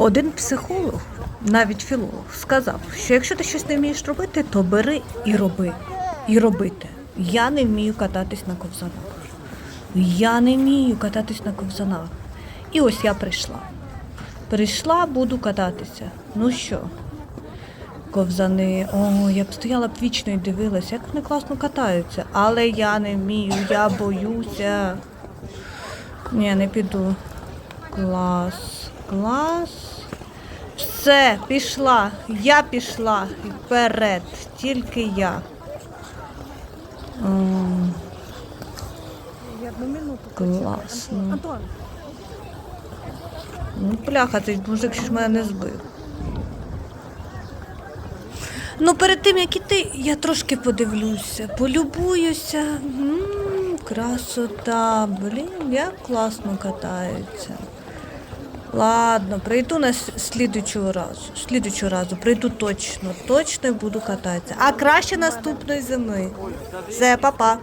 Один психолог, навіть філолог, сказав, що якщо ти щось не вмієш робити, то бери і роби. І робити. Я не вмію кататись на ковзанах. Я не вмію кататись на ковзанах. І ось я прийшла. Прийшла, буду кататися. Ну що? Ковзани, о, я б стояла б вічно і дивилася, як вони класно катаються. Але я не вмію, я боюся. Ні, не піду. Клас, клас. Все, пішла. Я пішла вперед. Тільки я. Минуту. Класно. Ну, пляха, цей мужик ще ж мене не збив. Ну, перед тим, як іти, я трошки подивлюся, полюбуюся. М, красота, блін, як класно катаються. Ладно, прийду на с- слідучого разу. Слідучого разу прийду точно, точно буду кататися. А краще наступної зими. Все, па-па.